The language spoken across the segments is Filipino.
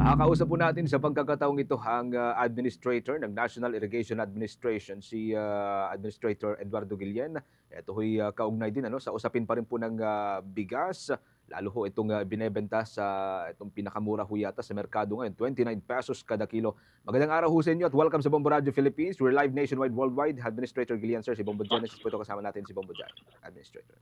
Makakausap po natin sa pagkakataong ito ang ah, Administrator ng National Irrigation Administration, si ah, Administrator Eduardo Guillen. Ito ho'y ah, kaugnay din ano, sa usapin pa rin po ng ah, bigas. Lalo ho itong ah, binebenta sa itong pinakamura ho yata sa merkado ngayon, 29 pesos kada kilo. Magandang araw ho sa inyo at welcome sa Bombo Radio Philippines. We're live nationwide worldwide. Administrator Guillen, sir, si Bombo Genesis po ito kasama natin si Bombo Jan, Administrator.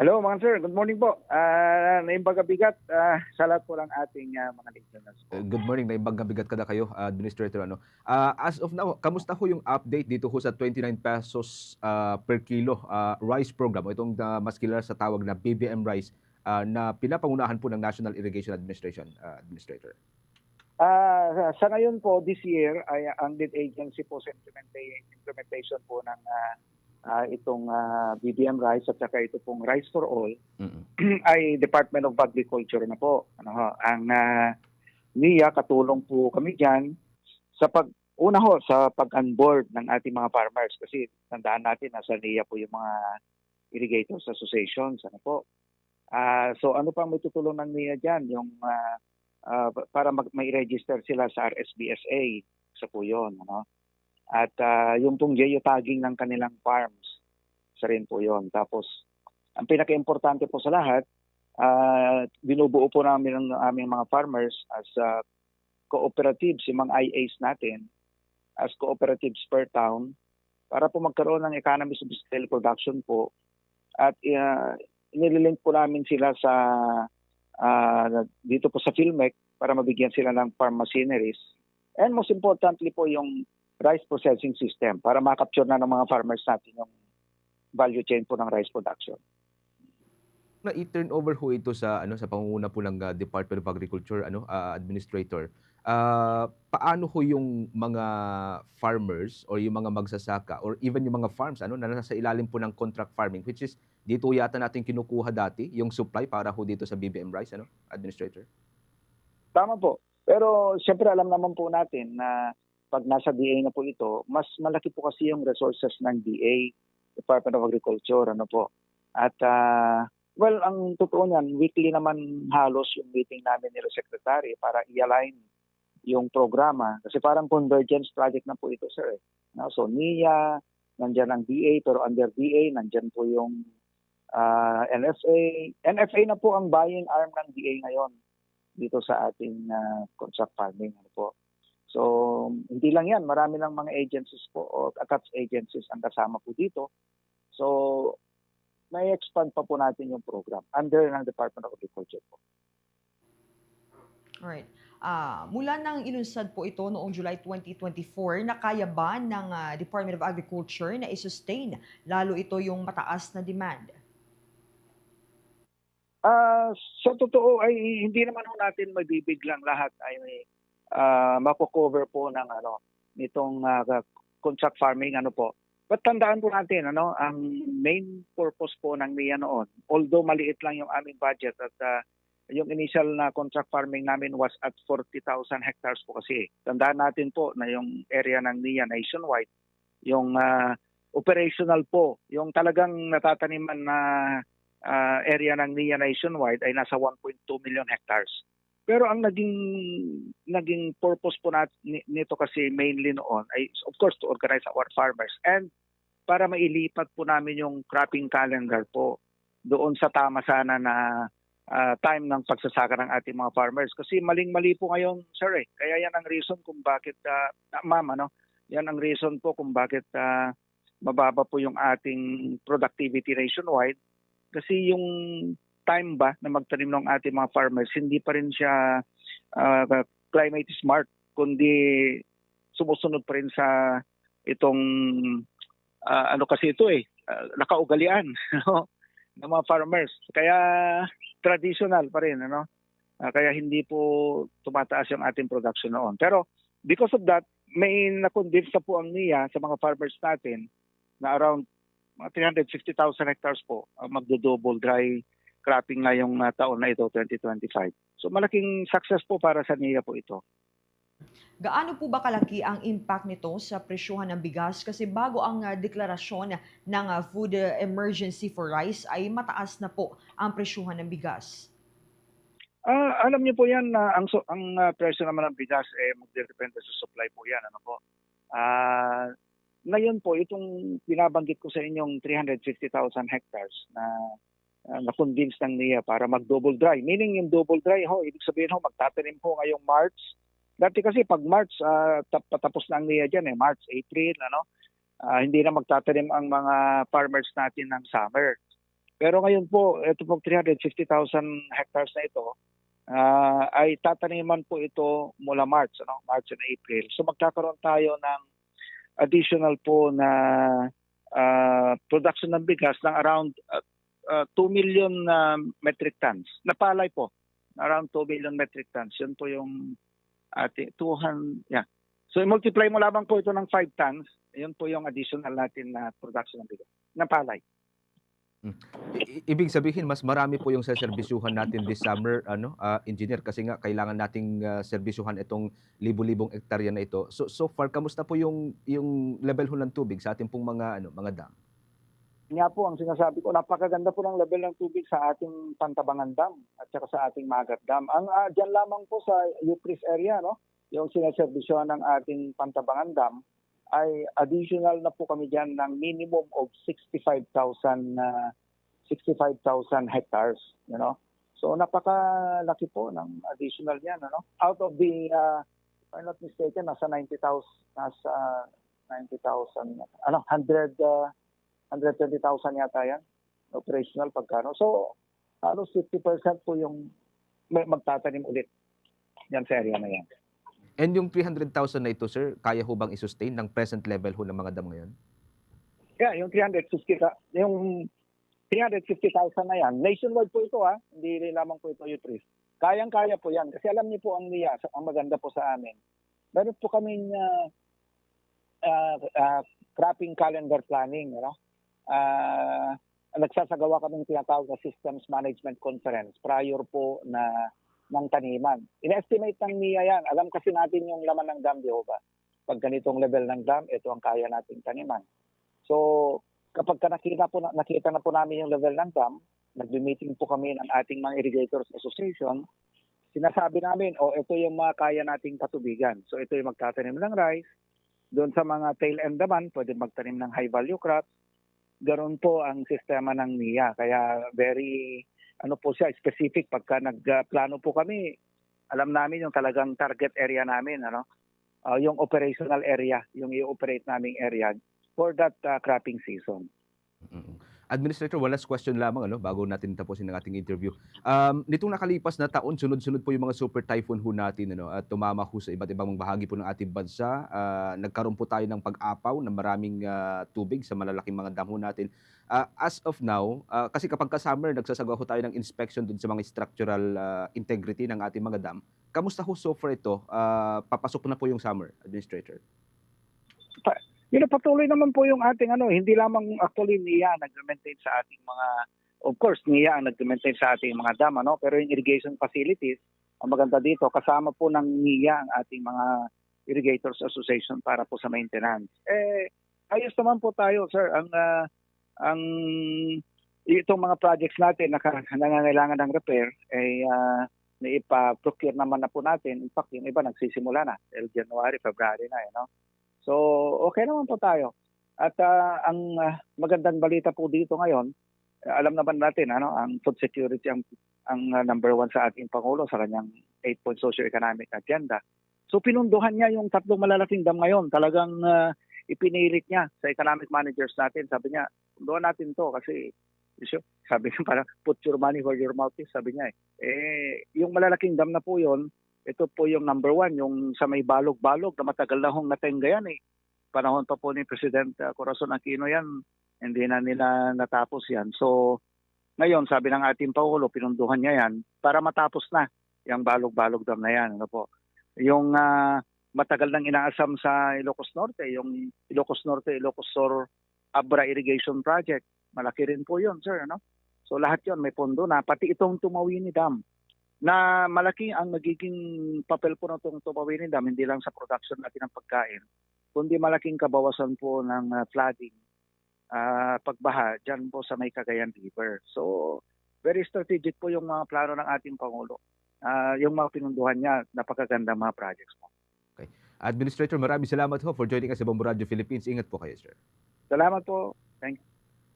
Hello mga sir, good morning po. Uh, naimbaga bigat ah, sa lahat po ng ating ah, mga listeners. Uh, Good morning, naibang bigat kada kayo, uh, Administrator. Ano? Ah, as of now, kamusta ho yung update dito ho sa 29 pesos ah, per kilo ah, rice program, o itong ah, mas kilala sa tawag na BBM rice ah, na pinapangunahan po ng National Irrigation Administration, ah, Administrator. Ah, sa ngayon po, this year, ay ang lead agency po sa implementa- implementation po ng ah, ah, itong ah, BBM Rice at saka ito pong Rice for All Mm-mm. ay Department of Agriculture na po. Ano ho, ang uh, NIA katulong po kami diyan sa pag una ho sa pag-onboard ng ating mga farmers kasi tandaan natin nasa NIA po yung mga irrigators associations ano po. Ah, so ano pa may tutulong ng NIA diyan yung ah, ah, para mag may register sila sa RSBSA sa po yun ano. At ah, yung pong geotagging ng kanilang farms sa rin po yun. Tapos ang pinaka-importante po sa lahat, ah binubuo po namin ang aming mga farmers as uh, cooperatives, yung mga IAs natin, as cooperatives per town, para po magkaroon ng economies of scale production po. At uh, inililink po namin sila sa ah, dito po sa Filmec para mabigyan sila ng farm machineries. And most importantly po yung rice processing system para makapture na ng mga farmers natin yung value chain po ng rice production. Na i-turn over ho ito sa ano sa pangunguna po ng ah, Department of Agriculture ano ah, Administrator. Ah, paano ho yung mga farmers or yung mga magsasaka or even yung mga farms ano na nasa ilalim po ng contract farming which is dito yata natin kinukuha dati yung supply para ho dito sa BBM Rice ano Administrator. Tama po. Pero siyempre alam naman po natin na pag nasa DA na po ito, mas malaki po kasi yung resources ng DA, Department of Agriculture, ano po. At ah, well, ang totoo niyan, weekly naman halos yung meeting namin ni Secretary para i-align yung programa. Kasi parang convergence project na po ito, sir. eh. No? So NIA, nandyan ang DA, pero under DA, nandyan po yung ah, NFA. NFA na po ang buying arm ng DA ngayon dito sa ating ah, contract farming. Ano po. So, hindi lang yan. Marami lang mga agencies po o attached agencies ang kasama po dito. So, may expand pa po natin yung program under ng Department of Agriculture po. Alright. Ah, mula nang ilunsad po ito noong July 2024, nakaya ba ng ah, Department of Agriculture na i-sustain lalo ito yung mataas na demand? Ah, sa totoo ay hindi naman ho natin mabibiglang lahat ay uh, mako-cover po ng ano nitong ah, contract farming ano po. But tandaan po natin ano ang main purpose po ng NIA noon. Although maliit lang yung aming budget at ah, yung initial na contract farming namin was at 40,000 hectares po kasi. Tandaan natin po na yung area ng NIA nationwide, yung ah, operational po, yung talagang natataniman na ah, area ng NIA nationwide ay nasa 1.2 million hectares. Pero ang naging naging purpose po nat, ni- nito kasi mainly noon ay of course to organize our farmers and para mailipat po namin yung cropping calendar po doon sa tama sana na ah, time ng pagsasaka ng ating mga farmers kasi maling-mali po ngayon sir eh. Kaya yan ang reason kung bakit ah, ah, ma'am ano, yan ang reason po kung bakit ah, mababa po yung ating productivity nationwide kasi yung time ba na magtanim ng ating mga farmers, hindi pa rin siya ah, climate smart, kundi sumusunod pa rin sa itong ah, ano kasi ito eh, ah, nakaugalian no, ng mga farmers. Kaya traditional pa rin, ano? Ah, kaya hindi po tumataas yung ating production noon. Pero because of that, may na-convince na po ang NIA sa mga farmers natin na around mga 350,000 hectares po ang magdo-double dry cropping na yung uh, taon na ito, 2025. So malaking success po para sa NIA po ito. Gaano po ba kalaki ang impact nito sa presyuhan ng bigas? Kasi bago ang ah, deklarasyon ng ah, food emergency for rice ay mataas na po ang presyuhan ng bigas. Ah, alam niyo po 'yan na ang so, ang ah, presyo naman ng bigas eh magdedepende sa supply po 'yan, ano po. Ah, ngayon po itong binabanggit ko sa inyong 350,000 hectares na uh, na-convince ng NIA para mag-double dry. Meaning yung double dry ho, ibig sabihin ho magtatanim ho ngayong March. Dati kasi pag March ah, tap- patapos na ang NIA diyan eh, March, April, ano. Ah, hindi na magtatanim ang mga farmers natin ng summer. Pero ngayon po, ito pong 350,000 hectares na ito, ah, ay tataniman po ito mula March, ano? March and April. So magkakaroon tayo ng additional po na ah, production ng bigas ng around ah, ah, 2 million ah, metric tons. Napalay po, around 2 million metric tons. Yun po yung ati 200, yeah. So i-multiply mo lamang po ito ng 5 tons, yun po yung additional natin na production ng bigas. Napalay. Ibig sabihin mas marami po yung seserbisyuhan natin this summer ano ah, engineer kasi nga kailangan nating ah, serbisyuhan itong libo-libong ektarya na ito. So so far kamusta po yung yung level ho ng tubig sa ating pong mga ano mga dam? Nga po, ang sinasabi ko, napakaganda po ng level ng tubig sa ating Pantabangan Dam at saka sa ating Magat Dam. Ang uh, dyan lamang po sa Eucris area, no, yung sinaservisyohan ng ating Pantabangan Dam, ay additional na po kami dyan ng minimum of 65,000 na 65,000 hectares, you know. So napakalaki po ng additional yan, ano. Out of the uh, if I'm not mistaken, nasa 90,000 nasa 90,000 ano 100 uh, 120,000 yata yan operational pagkano. So halos 50% po yung magtatanim ulit yan sa area na yan. And yung 300,000 na ito sir, kaya ho bang i-sustain ng present level ho ng mga dam ngayon? Yeah, yung 350 ka, yung 350,000 na yan, nationwide po ito ha, hindi lamang po ito Utris. Kayang-kaya po yan kasi alam niyo po ang NIA, ang maganda po sa amin. Meron po kaming uh, uh, uh, cropping calendar planning, you know? Ah, nagsasagawa kami ng tinatawag na Systems Management Conference prior po na ng taniman. In-estimate ng NIA yan. Alam kasi natin yung laman ng dam, di? Pag ganitong level ng dam, ito ang kaya nating taniman. So, kapag ka nakita, po, na- nakita na po namin yung level ng dam, nag-meeting po kami ng ating mga Irrigators Association, sinasabi namin, oh, ito yung mga kaya nating patubigan. So, ito yung magtatanim ng rice. Doon sa mga tail end naman, pwede magtanim ng high value crops. Ganon po ang sistema ng NIA. Kaya very, ano po siya, specific. Pagka nagplano po kami, alam namin yung talagang target area namin, ano? Ah, yung operational area, yung i-operate naming area for that ah, cropping season. Mm. Administrator, one last question lamang ano bago natin tapusin ang ating interview. Um, nitong nakalipas na taon, sunod-sunod po yung mga super typhoon ho natin ano at tumama ho sa iba't ibang bahagi po ng ating bansa. Ah, nagkaroon po tayo ng pag-apaw ng maraming ah, tubig sa malalaking mga dam ho natin. Ah, as of now, ah, kasi kapag ka-summer nagsasagawa ho tayo ng inspection dun sa mga structural ah, integrity ng ating mga dam. Kamusta ho so far ito? Ah, papasok na po yung summer, Administrator. Yun patuloy naman po yung ating ano, hindi lamang actually NIA nag-maintain sa ating mga, of course, NIA ang nag-maintain sa ating mga dam, ano? pero yung irrigation facilities, ang maganda dito, kasama po ng NIA ang ating mga Irrigators Association para po sa maintenance. Eh, ayos naman po tayo, sir. Ang, ah, ang itong mga projects natin na nangangailangan ng repair, ay uh, naipa-procure naman na po natin. In fact, yung iba nagsisimula na, till January, February na, eh, no? So, okay naman po tayo. At ah, ang ah, magandang balita po dito ngayon, eh, alam naman natin ano, ang food security ang ang ah, number one sa ating pangulo sa kanyang 8-point socio-economic agenda. So pinunduhan niya yung tatlong malalaking dam ngayon. Talagang ah, ipinilit niya sa economic managers natin. Sabi niya, punduhan natin to kasi sabi niya parang put your money where your mouth is, sabi niya eh. Eh, yung malalaking dam na po yon ito po yung number one, yung sa may balog-balog na matagal na hong natenga yan eh. Panahon pa po ni President uh, Corazon Aquino yan, hindi na nila natapos yan. So, ngayon, sabi ng ating Pangulo, pinunduhan niya yan para matapos na yung balog-balog dam na yan. Ano po. Yung ah, matagal nang inaasam sa Ilocos Norte, yung Ilocos Norte, Ilocos Sur Abra Irrigation Project, malaki rin po yun, sir. Ano? So lahat yon may pondo na, pati itong Tumawini Dam na malaki ang nagiging papel po ng Tumawini Dam, hindi lang sa production natin ng pagkain, kundi malaking kabawasan po ng ah, flooding, ah, pagbaha dyan po sa may Cagayan River. So, very strategic po yung mga plano ng ating Pangulo. ah, yung mga pinunduhan niya, napakaganda mga projects po. Administrator, maraming salamat ho for joining us sa Bombo Radio Philippines. Ingat po kayo, sir. Salamat po.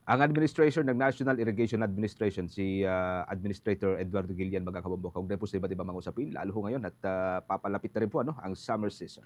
Ang administration ng National Irrigation Administration, si ah, Administrator Eduardo Gillian, mga kabombo, kaugnay po sa iba't ibang mga usapin, lalo ngayon at ah, papalapit na rin po ano, ang summer season.